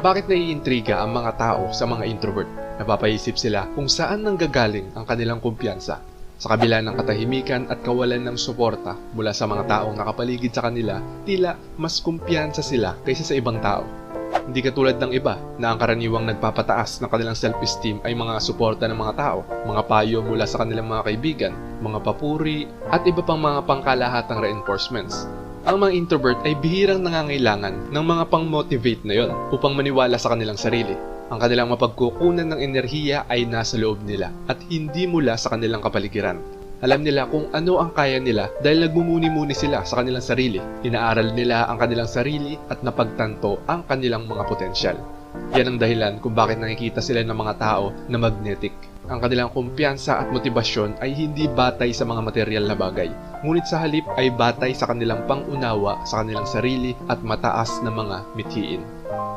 Bakit naiintriga ang mga tao sa mga introvert? Napapaisip sila kung saan nanggagaling ang kanilang kumpiyansa. Sa kabila ng katahimikan at kawalan ng suporta mula sa mga taong nakapaligid sa kanila, tila mas kumpiyansa sila kaysa sa ibang tao. Hindi katulad ng iba na ang karaniwang nagpapataas ng kanilang self-esteem ay mga suporta ng mga tao, mga payo mula sa kanilang mga kaibigan, mga papuri, at iba pang mga pangkalahatang reinforcements. Ang mga introvert ay bihirang nangangailangan ng mga pang-motivate na yon upang maniwala sa kanilang sarili. Ang kanilang mapagkukunan ng enerhiya ay nasa loob nila at hindi mula sa kanilang kapaligiran. Alam nila kung ano ang kaya nila dahil nagmumuni-muni sila sa kanilang sarili. Inaaral nila ang kanilang sarili at napagtanto ang kanilang mga potensyal. Yan ang dahilan kung bakit nakikita sila ng mga tao na magnetic. Ang kanilang kumpiyansa at motibasyon ay hindi batay sa mga material na bagay, ngunit sa halip ay batay sa kanilang pangunawa sa kanilang sarili at mataas na mga mithiin.